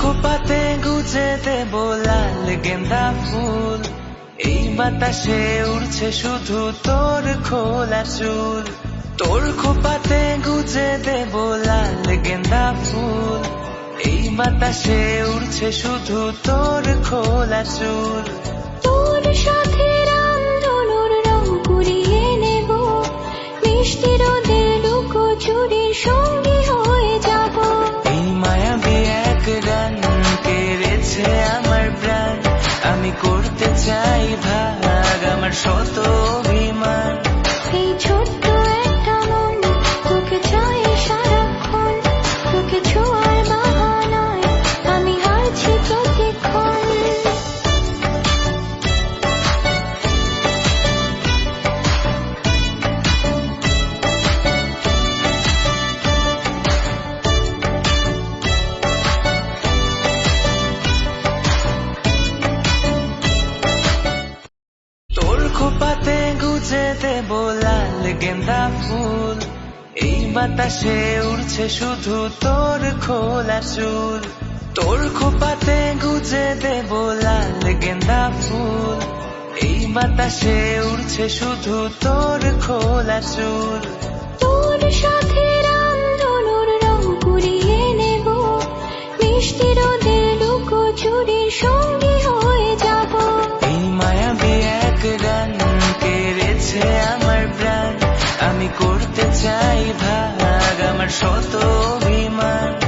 খোপাতে গুজে দেব লাল গেন্দা ফুল। এই বাতাসে উড়ছে শুধু তোর খোলা চুল। তোর খোপাতে গুজে দেব লাল গেন্দা ফুল। এই বাতাসে উড়ছে শুধু তোর খোলা চুল। চাই ভাগ আমার শত অভিমান। দেব লাল গেন্দা ফুল। এই বাতাসে উড়ছে শুধু তোর খোলা চুল। তোর খোপাতে গুজে দেব লাল গেন্দা ফুল। এই বাতাসে উড়ছে শুধু তোর খোলা চুল। তোর সাথে রামধনুর রং কুড়িয়ে নেব। মিষ্টি রোদের লুকো চুরির সঙ্গী আমি করতে চাই ভাগ আমার শত অভিমান।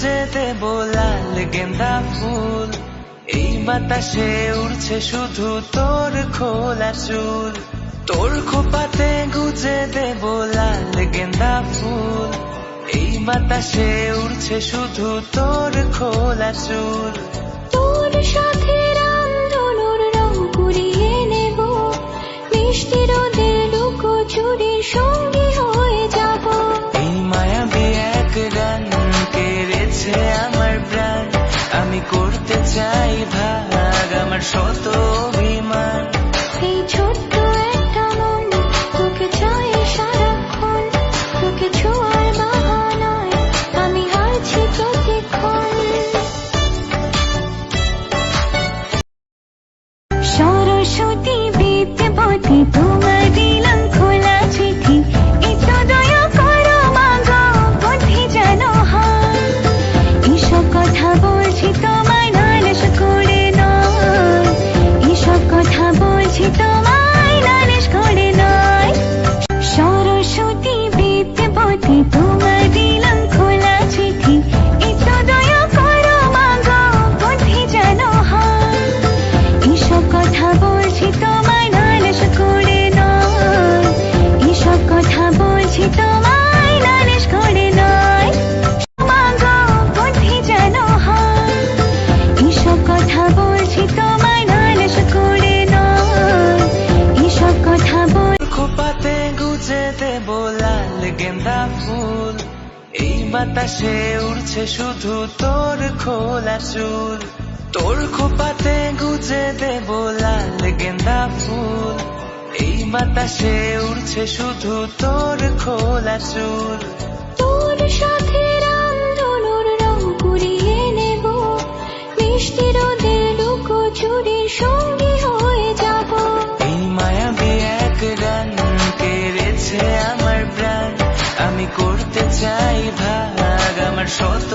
গুজে দেব লাল গেন্দা ফুল। এই বাতাসে উড়ছে শুধু তোর খোলা চুল। তোর খোপাতে গুজে দেব লাল গেন্দা ফুল। এই বাতাসে উড়ছে শুধু তোর খোলা চুল। তোর সাথে করতে চাই ভাগ আমার শত অভিমান। বলছি তোমায় নালিশ করে নয় মাগো বুদ্ধি হয়। এসব কথা বলছি তোমায় নালিশ করে নয় এসব কথা বল খোপাতে গুজে লাল গেন্দা ফুল। এই বাতাসে উড়ছে শুধু তোর খোলা চুল। তোর খোপাতে গুজে দেব লাল গেন্দা ফুল। বাতাসে উড়ছে শুধু তোর খোলা চুল। তোর সাথে রামধনুর রং কুড়িয়ে নেব। মিষ্টি রোদের লুকো চুরির সঙ্গী হয়ে যাব। এই মায়াবী এক গান কেড়েছে আমার প্রাণ। আমি করতে চাই ভাগ আমার শত